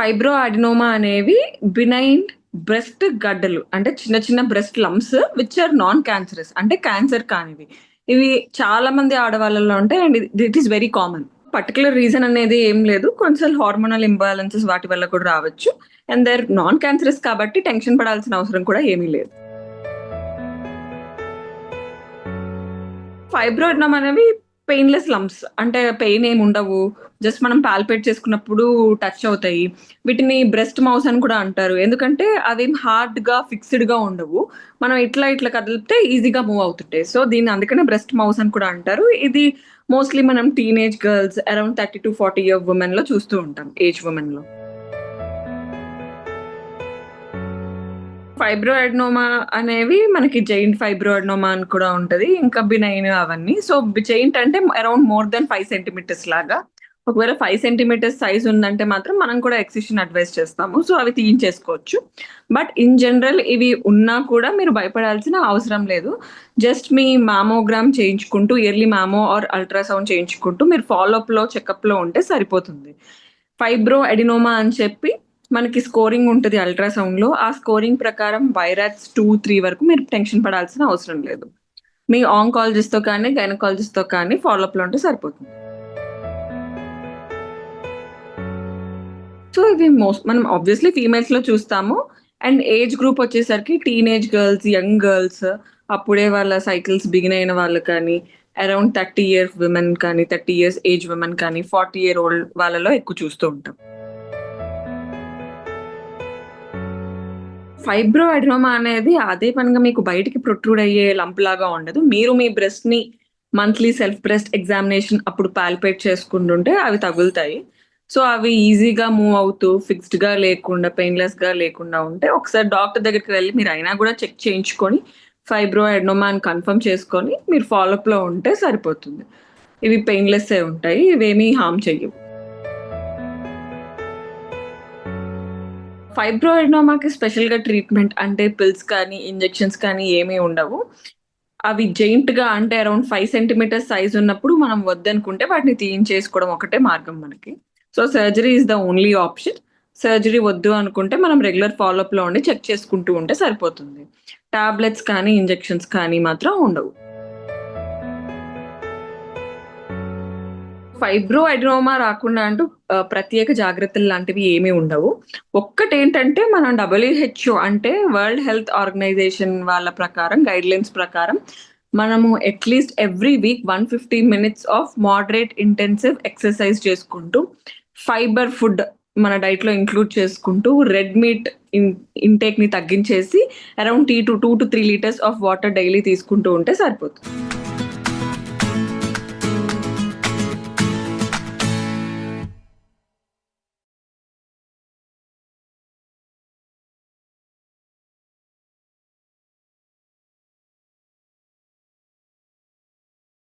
Fibro adenoma అనేవి benign breast గడ్డలు అంటే చిన్న చిన్న breast lumps which are non cancerous అంటే క్యాన్సర్ కానివి. ఇవి చాలా మంది ఆడవాళ్ళలో ఉంటాయి and it is very common particular reason అనేది ఏం లేదు. కొంచెం హార్మోనల్ ఇంబాలెన్సెస్ వాటి వల్ల కూడా రావచ్చు. అండ్ దర్ నాన్ క్యాన్సరస్ కాబట్టి టెన్షన్ పడాల్సిన అవసరం కూడా ఏమీ లేదు. ఫైబ్రోయిడ్నమ్ అనేవి పెయిన్లెస్ లంప్స్ అంటే పెయిన్ ఏమి ఉండవు. జస్ట్ మనం పాల్పేట్ చేసుకున్నప్పుడు టచ్ అవుతాయి. వీటిని బ్రెస్ట్ మౌస్ అని కూడా అంటారు. ఎందుకంటే అవి హార్డ్గా ఫిక్స్డ్గా ఉండవు. మనం ఇట్లా ఇట్లా కదిలితే ఈజీగా మూవ్ అవుతుంటాయి. సో దీన్ని అందుకనే బ్రెస్ట్ మౌస్ అని కూడా అంటారు. ఇది మోస్ట్లీ మనం teenage girls around thirty to forty year ఉమెన్లో చూస్తూ ఉంటాం ఏజ్ ఉమెన్ ఫైబ్రోయాడ్నోమా అనేవి మనకి జైంట్ ఫైబ్రోయాడ్నోమా అని కూడా ఉంటది ఇంకా బినైన్ అవన్నీ. సో జైంట్ అంటే around more than five centimetres లాగా. ఒకవేళ ఫైవ్ సెంటీమీటర్స్ సైజ్ ఉందంటే మాత్రం మనం కూడా ఎక్సిషన్ అడ్వైస్ చేస్తాము. సో అవి తీయించేసుకోవచ్చు. బట్ ఇన్ జనరల్ ఇవి ఉన్నా కూడా మీరు భయపడాల్సిన అవసరం లేదు. జస్ట్ మీ మామోగ్రామ్ చేయించుకుంటూ ఇయర్లీ మామో ఆర్ అల్ట్రాసౌండ్ చేయించుకుంటూ మీరు ఫాలోఅప్లో చెకప్లో ఉంటే సరిపోతుంది. ఫైబ్రో ఎడినోమా అని చెప్పి మనకి స్కోరింగ్ ఉంటుంది అల్ట్రాసౌండ్లో ఆ స్కోరింగ్ ప్రకారం వైరాట్స్ టూ త్రీ వరకు మీరు టెన్షన్ పడాల్సిన అవసరం లేదు. మీ ఆంకాలజిస్ట్తో కానీ గైనకాలజిస్ట్తో కానీ ఫాలోఅప్లో ఉంటే సరిపోతుంది. సో ఇవి మోస్ట్ మనం ఆబ్వియస్లీ ఫీమేల్స్లో చూస్తాము. అండ్ ఏజ్ గ్రూప్ వచ్చేసరికి టీనేజ్ గర్ల్స్ యంగ్ గర్ల్స్ అప్పుడే వాళ్ళ సైకిల్స్ బిగిన్ అయిన వాళ్ళు కానీ అరౌండ్ థర్టీ ఇయర్ విమెన్ కానీ థర్టీ ఇయర్స్ ఏజ్ విమెన్ కానీ ఫార్టీ ఇయర్ ఓల్డ్ వాళ్ళలో ఎక్కువ చూస్తూ ఉంటాం. ఫైబ్రో అడ్రోమా అనేది అదే పనిగా మీకు బయటికి ప్రొట్రూడ్ అయ్యే లంప్ లాగా ఉండదు. మీరు మీ బ్రెస్ట్ని మంత్లీ సెల్ఫ్ బ్రెస్ట్ ఎగ్జామినేషన్ అప్పుడు పాల్పేట్ చేసుకుంటుంటే అవి తగులుతాయి. సో అవి ఈజీగా మూవ్ అవుతూ ఫిక్స్డ్గా లేకుండా పెయిన్లెస్గా లేకుండా ఉంటే ఒకసారి డాక్టర్ దగ్గరికి వెళ్ళి మీరు అయినా కూడా చెక్ చేయించుకొని ఫైబ్రో ఎడ్నోమా అని కన్ఫర్మ్ చేసుకొని మీరు ఫాలోఅప్లో ఉంటే సరిపోతుంది. ఇవి పెయిన్లెస్ ఉంటాయి. ఇవేమీ హామ్ చెయ్యవు. ఫైబ్రోయిడ్నోమాకి స్పెషల్గా ట్రీట్మెంట్ అంటే పిల్స్ కానీ ఇంజెక్షన్స్ కానీ ఏమీ ఉండవు. అవి జెయింట్గా గా అంటే అరౌండ్ ఫైవ్ సెంటీమీటర్స్ సైజ్ ఉన్నప్పుడు మనం వద్దనుకుంటే వాటిని తీయించేసుకోవడం ఒకటే మార్గం మనకి. So surgery is the only option. Surgery వద్దు అనుకుంటే మనం రెగ్యులర్ ఫాలోఅప్లో ఉండి చెక్ చేసుకుంటూ ఉంటే సరిపోతుంది. టాబ్లెట్స్ కానీ ఇంజెక్షన్స్ కానీ మాత్రం ఉండవు. ఫైబ్రో అడ్రోమా రాకుండా అంటూ ప్రత్యేక జాగ్రత్తలు లాంటివి ఏమీ ఉండవు. ఒక్కటి ఏంటంటే మనం డబ్ల్యూహెచ్ఓ అంటే వరల్డ్ హెల్త్ ఆర్గనైజేషన్ వాళ్ళ ప్రకారం గైడ్ లైన్స్ ప్రకారం మనము at least every week one fifty minutes of moderate intensive exercise చేసుకుంటూ ఫైబర్ ఫుడ్ మన డైట్లో ఇంక్లూడ్ చేసుకుంటూ రెడ్ మీట్ ఇంటేక్ని తగ్గించేసి around two to two to three litres of water daily తీసుకుంటూ ఉంటే సరిపోతుంది.